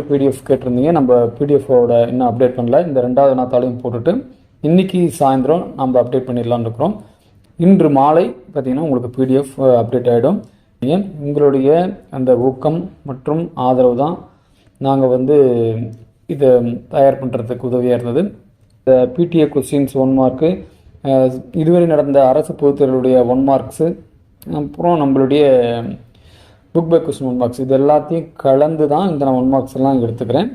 PDF கேட்டிருந்தீங்க. நம்ம பிடிஎஃபோட இன்னும் அப்டேட் பண்ணல. இந்த ரெண்டாவது நாத்தாலையும் போட்டுட்டு இன்னைக்கு சாயந்தரம் நம்ம அப்டேட் பண்ணிடலான்னு இருக்கிறோம். இன்று மாலை பார்த்தீங்கன்னா உங்களுக்கு பிடிஎஃப் அப்டேட் ஆகிடும் ஏன்? உங்களுடைய அந்த ஊக்கம் மற்றும் ஆதரவு தான் நாங்கள் வந்து இதை தயார் பண்ணுறதுக்கு உதவியாக இருந்தது. இந்த பிடிஏ கொஸ்டின்ஸ் ஒன் மார்க்கு இதுவரை நடந்த அரசு பொதுத் ஒன் மார்க்ஸு அப்புறம் நம்மளுடைய book by question one marks இது எல்லாத்தையும் கலந்து தான் இந்த நான் ஒன் மார்க்ஸ் எல்லாம் எடுத்துக்கிறேன்.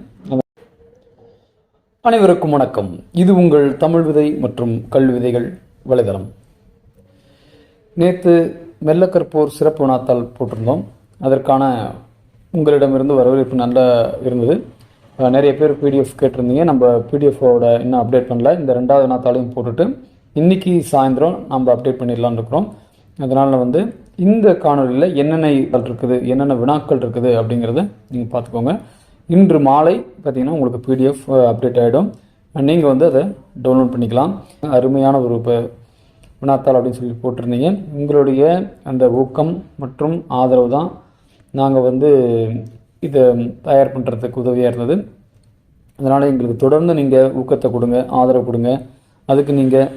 அனைவருக்கும் வணக்கம். இது உங்கள் தமிழ் விதை மற்றும் கல்வி விதைகள் வலைதளம். நேற்று மெல்லக்கற்போர் சிறப்பு நாத்தால் போட்டிருந்தோம். அதற்கான உங்களிடமிருந்து வரவேற்பு நல்லா இருந்தது. நிறைய பேர் பிடிஎஃப் கேட்டிருந்தீங்க. நம்ம பிடிஎஃபோட இன்னும் அப்டேட் பண்ணல. இந்த ரெண்டாவது நாத்தாலையும் போட்டுட்டு இன்னைக்கு சாயந்தரம் நம்ம அப்டேட் பண்ணிடலான்னு இருக்கிறோம். அதனால் வந்து இந்த காணொலியில் என்னென்ன இருக்குது என்னென்ன வினாக்கள் இருக்குது அப்படிங்கிறத நீங்கள் பார்த்துக்கோங்க. இன்று மாலை பார்த்தீங்கன்னா உங்களுக்கு பிடிஎஃப் அப்டேட் ஆகிடும் நீங்கள் வந்து அதை டவுன்லோட் பண்ணிக்கலாம். அருமையான ஒரு இப்போ வினாத்தாள் அப்படின்னு சொல்லி போட்டிருந்தீங்க. உங்களுடைய அந்த ஊக்கம் மற்றும் ஆதரவு தான் நாங்கள் வந்து இதை தயார் பண்ணுறதுக்கு உதவியாக இருந்தது. அதனால் எங்களுக்கு தொடர்ந்து நீங்கள் ஊக்கத்தை கொடுங்க ஆதரவு கொடுங்க. அதுக்கு நீங்கள்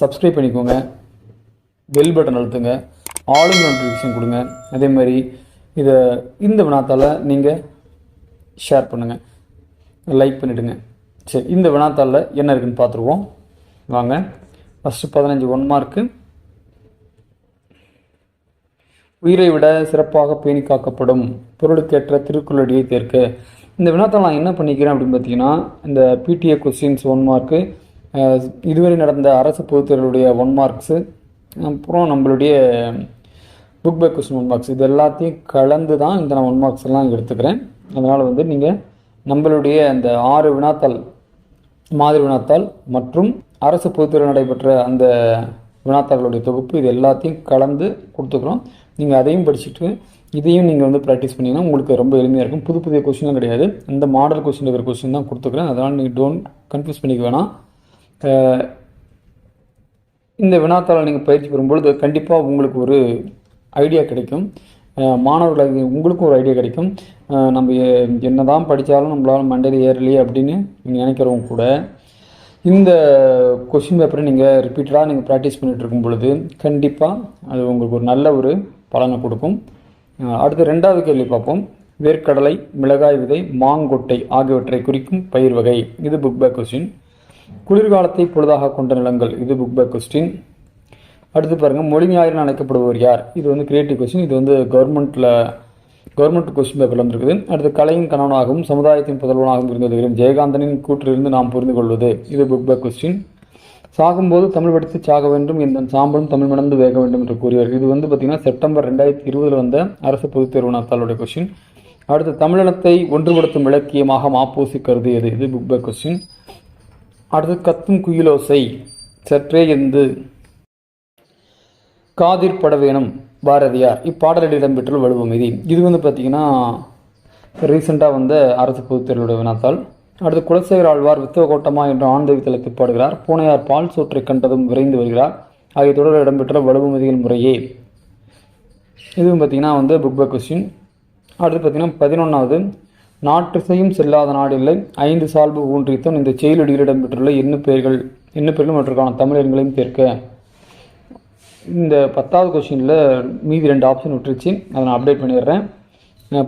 சப்ஸ்கிரைப் பண்ணிக்கோங்க. பெல் பட்டன் அழுத்துங்க. ஆளுங்க நோட்டிஃபிகேஷன் கொடுங்க. அதே மாதிரி இதை இந்த வினாத்தால் நீங்கள் ஷேர் பண்ணுங்கள் லைக் பண்ணிவிடுங்க சரி இந்த வினாத்தாளில் என்ன இருக்குன்னு பார்த்துருவோம். வாங்க. ஃபஸ்ட்டு பதினஞ்சு ஒன் மார்க்கு உயிரை விட சிறப்பாக பேணி காக்கப்படும் பொருளுக்கேற்ற திருக்குறளடியை தேர்க்க. இந்த வினாத்தால் நான் என்ன பண்ணிக்கிறேன் அப்படின்னு பார்த்தீங்கன்னா இந்த பிடிஏ கொஸ்டின்ஸ் ஒன் மார்க்கு இதுவரை நடந்த அரசு பொதுத்துறையுடைய ஒன் மார்க்ஸு அப்புறம் நம்மளுடைய book by question one marks இது எல்லாத்தையும் கலந்து தான் இந்த நான் ஒன் மார்க்ஸ் எல்லாம் எடுத்துக்கிறேன். அதனால் வந்து நீங்கள் நம்மளுடைய அந்த ஆறு வினாத்தாள் மாதிரி வினாத்தாள் மற்றும் அரசு பொதுத்துறை நடைபெற்ற அந்த வினாத்தாள்களுடைய தொகுப்பு இது எல்லாத்தையும் கலந்து கொடுத்துக்கிறோம். நீங்கள் அதையும் படிச்சுட்டு இதையும் நீங்கள் வந்து ப்ராக்டிஸ் பண்ணிங்கன்னா உங்களுக்கு ரொம்ப எளிமையாக இருக்கும். புது புதிய கொஸ்டின்லாம் கிடையாது. இந்த மாடல் கொஸ்டின் இருக்கிற கொஸ்டின் தான் கொடுத்துக்கிறேன். அதனால் நீங்கள் டோன்ட் கன்ஃபியூஸ் பண்ணிக்க வேணாம். இந்த வினாத்தாளை நீங்கள் பயிற்சி பெறும்பொழுது கண்டிப்பாக உங்களுக்கு ஒரு ஐடியா கிடைக்கும். மாணவர்களுக்கு உங்களுக்கும் ஒரு ஐடியா கிடைக்கும். நம்ம என்ன தான் படித்தாலும் நம்மளால் மண்டையில் ஏறலையே அப்படின்னு நீங்கள் நினைக்கிறவங்க கூட இந்த கொஷின் பேப்பரை நீங்கள் ரிப்பீட்டடாக நீங்கள் ப்ராக்டிஸ் பண்ணிகிட்ருக்கும் இருக்கும் பொழுது கண்டிப்பாக அது உங்களுக்கு ஒரு நல்ல ஒரு பலனை கொடுக்கும். அடுத்து ரெண்டாவது கேள்வி பார்ப்போம். வேர்க்கடலை மிளகாய் விதை மாங்கொட்டை ஆகியவற்றை குறிக்கும் பயிர் வகை. இது புக் பேக் கொஸ்டின் குளிர்காலத்தை பொழுதாக கொண்ட நிலங்கள். இது புக் பேக் கொஸ்டின் அடுத்து பாருங்கள் மொழிமையாயிரன் அழைக்கப்படுபவர் யார்? இது வந்து கிரியேட்டிவ் கொஸ்டின் இது வந்து கவர்மெண்ட்டில் கவர்மெண்ட் கொஸ்டின் பேப்பரில் வந்திருக்குது. அடுத்து கலையின் கணவனாகவும் சமுதாயத்தின் புதல்வனாகவும் இருந்தது ஜெயகாந்தனின் கூற்றிலிருந்து நாம் புரிந்து கொள்வது. இது புக் பேக் கொஸ்டின் சாகும்போது தமிழ் படித்து சாக வேண்டும் எந்த சாம்பலும் தமிழ் மணந்து வேக வேண்டும் என்று கூறியவர். இது வந்து பார்த்தீங்கன்னா செப்டம்பர் ரெண்டாயிரத்தி இருபதில் வந்த அரசு பொதுத் தேர்வு நாத்தாளுடைய கொஸ்டின் அடுத்து தமிழினத்தை ஒன்றுபடுத்தும் இலக்கியமாக மாப்பூசி கருதியது. இது புக் பேக் கொஸ்டின் அடுத்து கத்தும் குயிலோசை சற்றே எந்து காதிர் படவேணும் பாரதியார். இப்பாடலில் இடம்பெற்றுள்ள வலுவம் இது. இது வந்து பார்த்தீங்கன்னா ரீசெண்டாக வந்த அரசு பொதுத்தேர்வுடைய வினாத்தால் அடுத்து குலசேகர் ஆழ்வார் வித்துவ கோட்டமா என்ற ஆண்தேவி தலைப்பு பாடுகிறார். பூனையார் பால் சோற்றை கண்டதும் விரைந்து வருகிறார். ஆகிய தொடரில் இடம்பெற்ற வலுவுமதிகள் முறையே. இதுவும் பார்த்தீங்கன்னா வந்து புக் பை கொஸ்டின் அடுத்து பார்த்தீங்கன்னா பதினொன்றாவது நாற்றிசையும் செல்லாத நாடில்லை ஐந்து சால்பு ஊன்றித்தும் இந்த செயலடியில் இடம்பெற்றுள்ள எண்ணு பெயர்கள் எண்ணு பெயர்கள் மற்றற்கான தமிழ் எண்களையும் சேர்க்க இந்த பத்தாவது கொஷினில் மீதி ரெண்டு ஆப்ஷன் விட்டுருச்சு. அதை நான் அப்டேட் பண்ணிடுறேன்.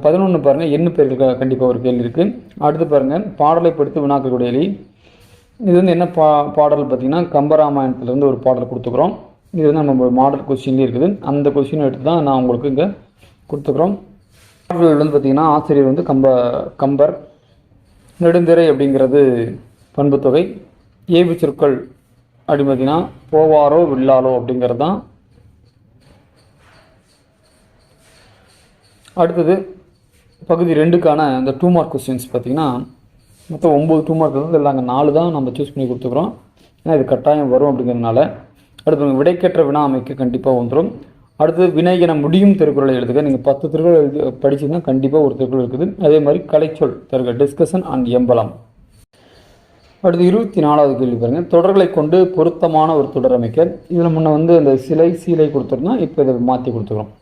பதினொன்று பாருங்கள் எண்ணு பேர்கள் கண்டிப்பாக ஒரு கேள்வி இருக்குது அடுத்து பாருங்கள் பாடலை படித்து வினாக்கக்கூடிய எலி. இது வந்து என்ன பா பாடல் பார்த்தீங்கன்னா கம்பராமாயணத்துலேருந்து ஒரு பாடல் கொடுத்துக்குறோம். இது வந்து நம்ம மாடல் கொஸ்டின்லேயே இருக்குது. அந்த கொஸ்டின் எடுத்து தான் நான் உங்களுக்கு இங்கே கொடுத்துக்குறோம். பாடல்கள் வந்து பார்த்திங்கன்னா ஆசிரியர் வந்து கம்ப கம்பர். நெடுந்திரை அப்படிங்கிறது பண்புத்தொகை ஏபி சொற்கள் அப்படி பார்த்தீங்கன்னா போவாரோ வில்லாலோ அப்படிங்கிறது தான் அடுத்தது பகுதி ரெண்டுக்கான இந்த டூ மார்க் கொஸ்டின்ஸ் பார்த்தீங்கன்னா மொத்தம் ஒம்பது டூ மார்க் வந்து நாங்கள் நாலு தான் நம்ம சூஸ் பண்ணி கொடுத்துக்குறோம் ஏன்னா இது கட்டாயம் வரும் அப்படிங்கிறதுனால. அடுத்து விடைக்கேற்ற வினா அமைக்க கண்டிப்பாக வந்துடும் அடுத்தது வினை முடியும் திருக்குறளை எழுதுக. நீங்கள் பத்து திருக்குறள் எழுதி படிச்சீங்கன்னா கண்டிப்பாக ஒரு திருக்குறள் இருக்குது. அதே மாதிரி கலைச்சொல் தருக டிஸ்கஷன் அண்ட் எம்பலம். அடுத்து இருபத்தி நாலாவது கேள்வி பாருங்கள் தொடர்களை கொண்டு பொருத்தமான ஒரு தொடர் அமைக்க. இதில் முன்னே வந்து அந்த சிலை சீலை கொடுத்துருந்தோம். இப்போ இதை மாற்றி கொடுத்துக்கிறோம்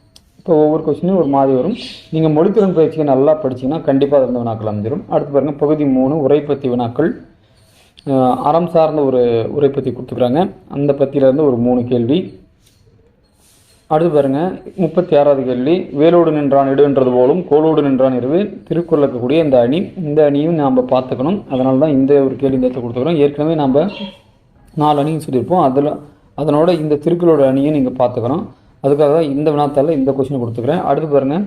ஸோ ஒவ்வொரு கொஸ்டினும் ஒரு மாதிரி வரும். நீங்கள் மொழித்திறன் பயிற்சியை நல்லா படிச்சீங்கன்னா கண்டிப்பாக அது வந்து வினாக்கள் அமைஞ்சிடும் அடுத்து பாருங்கள் பகுதி மூணு உரைப்பத்தி வினாக்கள். அறம் சார்ந்த ஒரு உரைப்பத்தி கொடுத்துக்கிறாங்க அந்த பத்தியிலேருந்து ஒரு மூணு கேள்வி. அடுத்து பாருங்க முப்பத்தி ஆறாவது கேள்வி. வேலோடு நின்றான் இடுன்றது போலும் கோலோடு நின்றான் இரவு திருக்குறள் இருக்கக்கூடிய இந்த அணி இந்த அணியும் நாம் பார்த்துக்கணும். அதனால தான் இந்த ஒரு கேள்வி இந்த இடத்துல கொடுத்துக்கிறோம் ஏற்கனவே நாம் நாலு அணியும் சொல்லியிருப்போம். அதில் அதனோட இந்த திருக்குறளோட அணியும் நீங்கள் பார்த்துக்கணும். அதுக்காக தான் இந்த வினாத்தால் இந்த கொஸ்டின் கொடுத்துக்கிறேன். அடுத்து பாருங்க.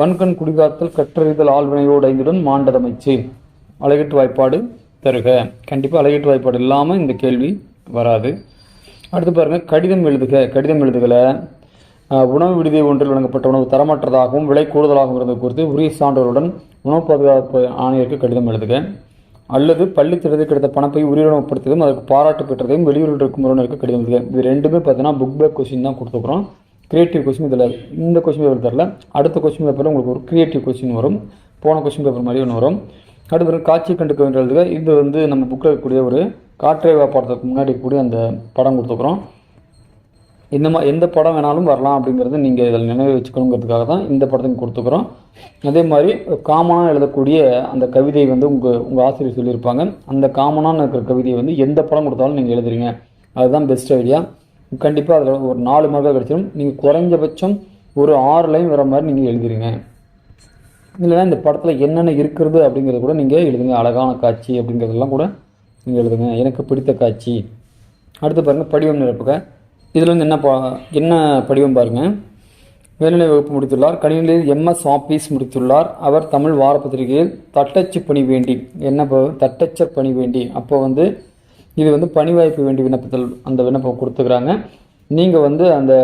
வன்கண் குடிகாத்தல் கற்றறிதல் ஆழ்வினையோடு ஐந்துடன் மாண்டதமைச்சு. அழகிட்டு வாய்ப்பாடு தருக. கண்டிப்பாக அழகிட்டு வாய்ப்பாடு இல்லாமல் இந்த கேள்வி வராது. அடுத்து பாருங்க. கடிதம் எழுதுக. கடிதம் எழுதுகல. உணவு விடுதி ஒன்றில் வழங்கப்பட்ட உணவு தரமற்றதாகவும் விலை கூடுதலாகவும் இருந்தது குறித்து உரிய சான்றோருடன் உணவு பாதுகாப்பு ஆணையருக்கு கடிதம் எழுதுக. அல்லது பள்ளி திட்டத்தில் கிடைத்த பணத்தை உயிரிழமப்படுத்தியதும் அதற்கு பாராட்டு பெற்றதையும் வெளியூரில் இருக்கும் உறவினருக்கு கடிதம் எழுதுக. இது ரெண்டுமே பார்த்தீங்கன்னா புக் பேக் கொஸ்டின் தான் கொடுத்துக்கிறோம் கிரியேட்டிவ் கொஸ்டின் இதில் இந்த கொஸ்டின் பேப்பர் தரல அடுத்த கொஸ்டின் பேப்பரில் உங்களுக்கு ஒரு கிரியேட்டிவ் கொஸ்டின் வரும். போன கொஸ்டின் பேப்பர் மாதிரி ஒன்று வரும். அடுத்து காட்சி கண்டுக்க இது வந்து நம்ம புக்கில் இருக்கக்கூடிய ஒரு காற்றை படத்துக்கு முன்னாடி கூட அந்த படம் கொடுத்துக்குறோம் இந்த மாதிரி எந்த படம் வேணாலும் வரலாம் அப்படிங்கிறது நீங்கள் இதில் நினைவு வச்சுக்கணுங்கிறதுக்காக தான் இந்த படத்தையும் கொடுத்துக்குறோம் அதே மாதிரி காமனாக எழுதக்கூடிய அந்த கவிதை வந்து உங்கள் உங்கள் ஆசிரியர் சொல்லியிருப்பாங்க. அந்த காமனான இருக்கிற கவிதையை வந்து எந்த படம் கொடுத்தாலும் நீங்கள் எழுதுறீங்க. அதுதான் பெஸ்ட் ஐடியா கண்டிப்பாக அதில் ஒரு நாலு மார்க்காக கிடச்சிடும் நீங்கள் குறைஞ்சபட்சம் ஒரு ஆறு லைன் வர மாதிரி நீங்கள் எழுதுறீங்க இல்லைனா இந்த படத்தில் என்னென்ன இருக்கிறது அப்படிங்கிறத கூட நீங்கள் எழுதுங்க. அழகான காட்சி அப்படிங்கிறதெல்லாம் கூட நீங்கள் எழுதுங்க. எனக்கு பிடித்த காட்சி. அடுத்து பாருங்கள் படிவம் நிரப்புக. இதில் வந்து என்ன பா என்ன படிவம் பாருங்கள் மேல்நிலை வகுப்பு முடித்துள்ளார். கணினியில் எம்எஸ் ஆபீஸ் முடித்துள்ளார். அவர் தமிழ் வாரப்பத்திரிகையில் தட்டச்சு பணி வேண்டி என்ன ப- தட்டச்சர் பணி வேண்டி. அப்போ வந்து இது வந்து பணி வாய்ப்பு வேண்டிய விண்ணப்பத்தில் அந்த விண்ணப்பம் கொடுத்துக்கிறாங்க. நீங்கள் வந்து அந்த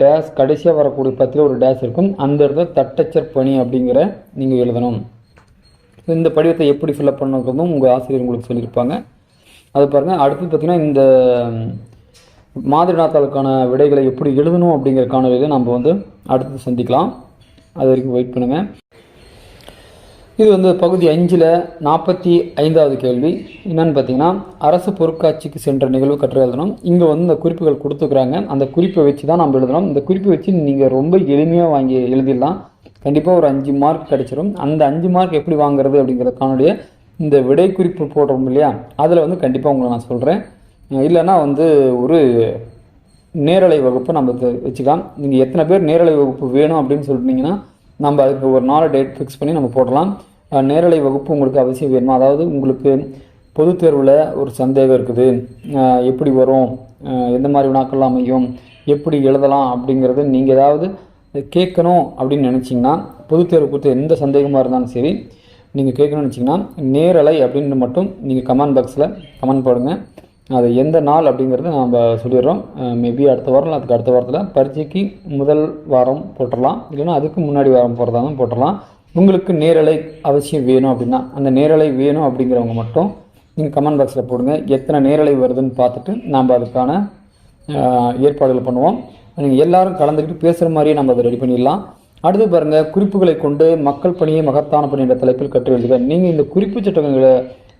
டேஸ் கடைசியாக வரக்கூடிய பத்தில் ஒரு டேஸ் இருக்கும். அந்த இடத்துல தட்டச்சர் பணி அப்படிங்கிற நீங்கள் எழுதணும். இந்த படிவத்தை எப்படி ஃபில்அப் பண்ணுறதும் உங்கள் ஆசிரியர் உங்களுக்கு சொல்லியிருப்பாங்க. அது பாருங்கள் அடுத்து பார்த்திங்கன்னா இந்த மாதிரி நாத்தாளுக்கான விடைகளை எப்படி எழுதணும் அப்படிங்கிற காணொலியை நம்ம வந்து அடுத்து சந்திக்கலாம். அது வரைக்கும் வெயிட் பண்ணுங்கள் இது வந்து பகுதி அஞ்சில் நாற்பத்தி ஐந்தாவது கேள்வி. என்னென்னு பார்த்தீங்கன்னா அரசு பொருட்காட்சிக்கு சென்ற நிகழ்வு கற்று எழுதணும். இங்கே வந்து இந்த குறிப்புகள் கொடுத்துக்கிறாங்க அந்த குறிப்பை வச்சு தான் நம்ம எழுதணும். இந்த குறிப்பை வச்சு நீங்கள் ரொம்ப எளிமையாக வாங்கி எழுதிடலாம். கண்டிப்பாக ஒரு அஞ்சு மார்க் கிடச்சிரும். அந்த அஞ்சு மார்க் எப்படி வாங்குறது அப்படிங்கிறதுக்கானுடைய இந்த விடை குறிப்பு போடுறோம் இல்லையா? அதில் வந்து கண்டிப்பாக உங்களை நான் சொல்கிறேன் இல்லைன்னா வந்து ஒரு நேரலை வகுப்பு நம்ம வச்சுக்கலாம். நீங்கள் எத்தனை பேர் நேரலை வகுப்பு வேணும் அப்படின்னு சொல்லிட்டீங்கன்னா நம்ம அதுக்கு ஒரு நாள் டேட் ஃபிக்ஸ் பண்ணி நம்ம போடலாம். நேரலை வகுப்பு உங்களுக்கு அவசியம் வேணுமா? அதாவது உங்களுக்கு பொது தேர்வில் ஒரு சந்தேகம் இருக்குது. எப்படி வரும்? எந்த மாதிரி வினாக்கள் அமையும்? எப்படி எழுதலாம் அப்படிங்கிறது நீங்கள் ஏதாவது கேட்கணும் அப்படின்னு நினச்சிங்கன்னா பொது தேர்வு குறித்து எந்த சந்தேகமாக இருந்தாலும் சரி நீங்கள் கேட்கணும்னு நினச்சிங்கன்னா நேரலை அப்படின்னு மட்டும் நீங்கள் கமெண்ட் பாக்ஸில் கமெண்ட் போடுங்க. அது எந்த நாள் அப்படிங்கிறது நம்ம சொல்லிடுறோம். மேபி அடுத்த வாரம் அதுக்கு அடுத்த வாரத்தில் பரீட்சைக்கு முதல் வாரம் போட்டுடலாம். இல்லைன்னா அதுக்கு முன்னாடி வாரம் போடுறதாலும் போட்டுடலாம். உங்களுக்கு நேரலை அவசியம் வேணும் அப்படின்னா அந்த நேரலை வேணும் அப்படிங்கிறவங்க மட்டும் நீங்கள் கமெண்ட் பாக்ஸில் போடுங்க. எத்தனை நேரலை வருதுன்னு பார்த்துட்டு நாம் அதுக்கான ஏற்பாடுகள் பண்ணுவோம். நீங்கள் எல்லாரும் கலந்துக்கிட்டு பேசுகிற மாதிரியே நம்ம அதை ரெடி பண்ணிடலாம். அடுத்து பாருங்கள் குறிப்புகளை கொண்டு மக்கள் பணியை மகத்தான பணி என்ற தலைப்பில் கற்று எழுதுக. நீங்கள் இந்த குறிப்பு சட்டங்களை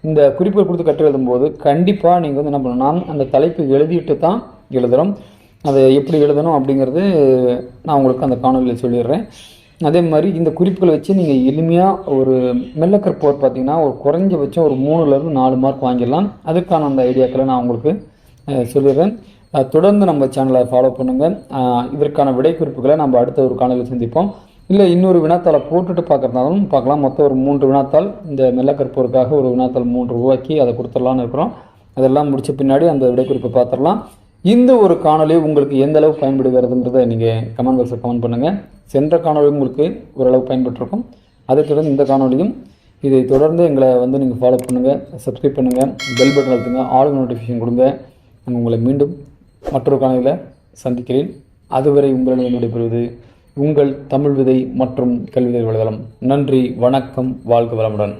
இந்த குறிப்புகள் கொடுத்து கற்று எழுதும்போது கண்டிப்பாக நீங்கள் வந்து என்ன பண்ணணும்னா அந்த தலைப்பு எழுதிட்டு தான் எழுதுகிறோம் அதை எப்படி எழுதணும் அப்படிங்கிறது நான் உங்களுக்கு அந்த காணொலியில் சொல்லிடுறேன். அதே மாதிரி இந்த குறிப்புகளை வச்சு நீங்கள் எளிமையாக ஒரு மெல்லக்கற்போர் பார்த்தீங்கன்னா ஒரு குறைஞ்சபட்சம் ஒரு மூணுலேருந்து நாலு மார்க் வாங்கிடலாம். அதுக்கான அந்த ஐடியாக்களை நான் உங்களுக்கு சொல்லிடுறேன். தொடர்ந்து நம்ம சேனலை ஃபாலோ பண்ணுங்கள் இதற்கான விடை குறிப்புகளை நம்ம அடுத்த ஒரு காணொலியில் சந்திப்போம். இல்லை இன்னொரு வினாத்தாளை போட்டுட்டு பார்க்குறதுனாலும் பார்க்கலாம். மொத்தம் ஒரு மூன்று வினாத்தாள் இந்த மெல்லக்கற்போருக்காக ஒரு வினாத்தாள் மூன்று உருவாக்கி அதை கொடுத்துடலான்னு இருக்கிறோம். அதெல்லாம் முடித்த பின்னாடி அந்த விடைக்குறிப்பை பார்த்துடலாம். இந்த ஒரு காணொலி உங்களுக்கு எந்த அளவு பயன்படுகிறதுங்கிறத நீங்கள் கமெண்ட் பாக்ஸில் கமெண்ட் பண்ணுங்கள் சென்ற காணொலி உங்களுக்கு ஓரளவு பயன்பட்டிருக்கும். அதை தொடர்ந்து இந்த காணொளியும் இதை தொடர்ந்து எங்களை வந்து நீங்கள் ஃபாலோ பண்ணுங்கள் சப்ஸ்கிரைப் பண்ணுங்கள் பெல் பட்டன் அழுத்துங்க ஆல் நோட்டிஃபிகேஷன் கொடுங்க. நான் உங்களை மீண்டும் மற்றொரு காணொலியில் சந்திக்கிறேன். அதுவரை உங்களிடம் விடைபெறுவது உங்கள் தமிழ் விதை மற்றும் கல்விதை வலைதளம் நன்றி வணக்கம் வாழ்க வளமுடன்.